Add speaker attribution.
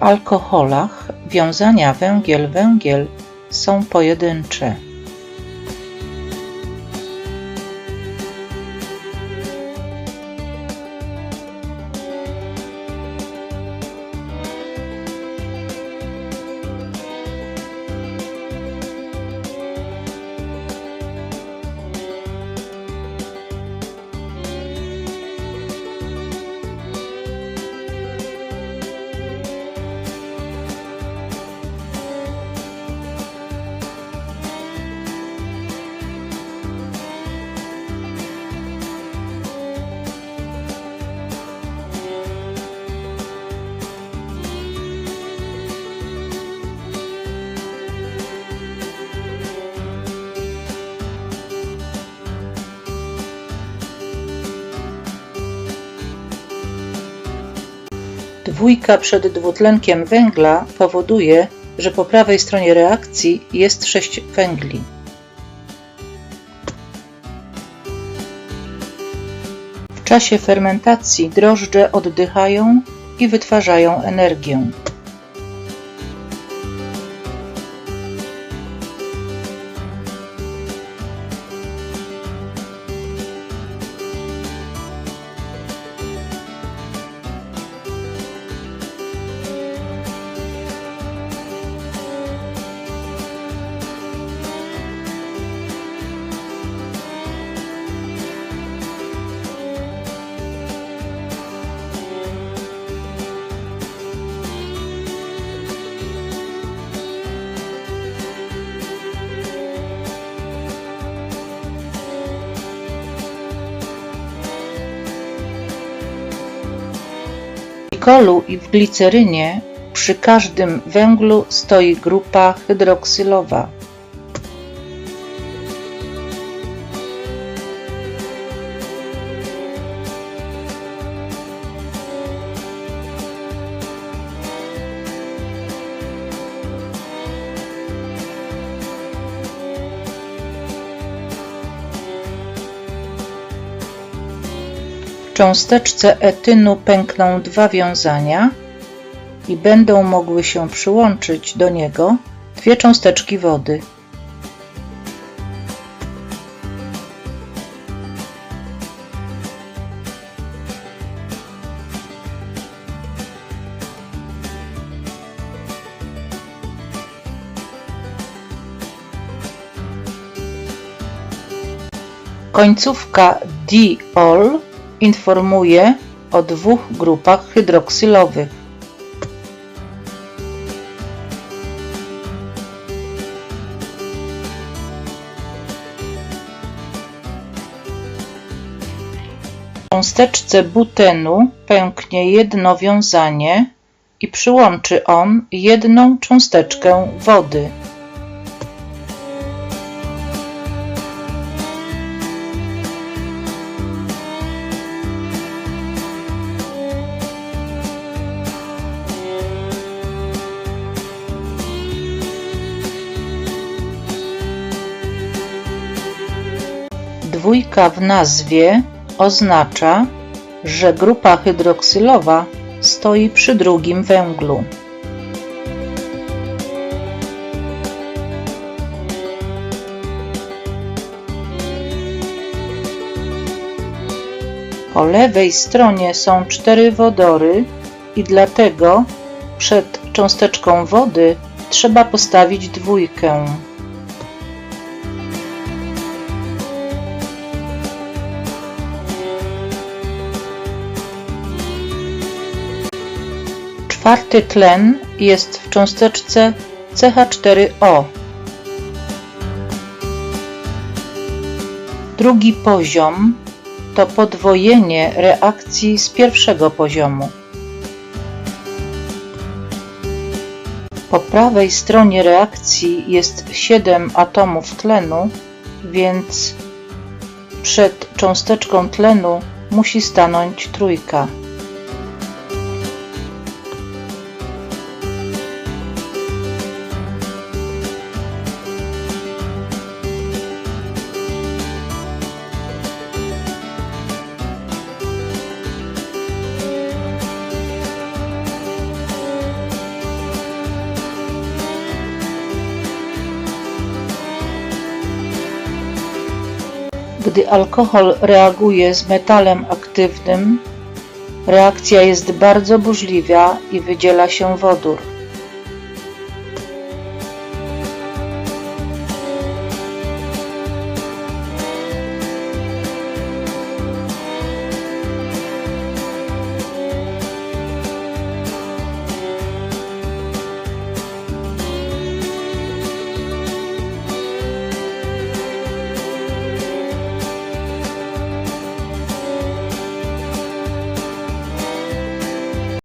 Speaker 1: alkoholach wiązania węgiel-węgiel są pojedyncze. Dwójka przed dwutlenkiem węgla powoduje, że po prawej stronie reakcji jest 6 węgli. W czasie fermentacji drożdże oddychają i wytwarzają energię. Glikolu i w glicerynie przy każdym węglu stoi grupa hydroksylowa. Cząsteczce etynu pękną dwa wiązania i będą mogły się przyłączyć do niego dwie cząsteczki wody. Końcówka diol informuje o dwóch grupach hydroksylowych. W cząsteczce butenu pęknie jedno wiązanie i przyłączy on jedną cząsteczkę wody. Dwójka w nazwie oznacza, że grupa hydroksylowa stoi przy drugim węglu. Po lewej stronie są cztery wodory i dlatego przed cząsteczką wody trzeba postawić dwójkę. Czwarty tlen jest w cząsteczce CH4O. Drugi poziom to podwojenie reakcji z pierwszego poziomu. Po prawej stronie reakcji jest 7 atomów tlenu, więc przed cząsteczką tlenu musi stanąć trójka. Gdy alkohol reaguje z metalem aktywnym, reakcja jest bardzo burzliwa i wydziela się wodór.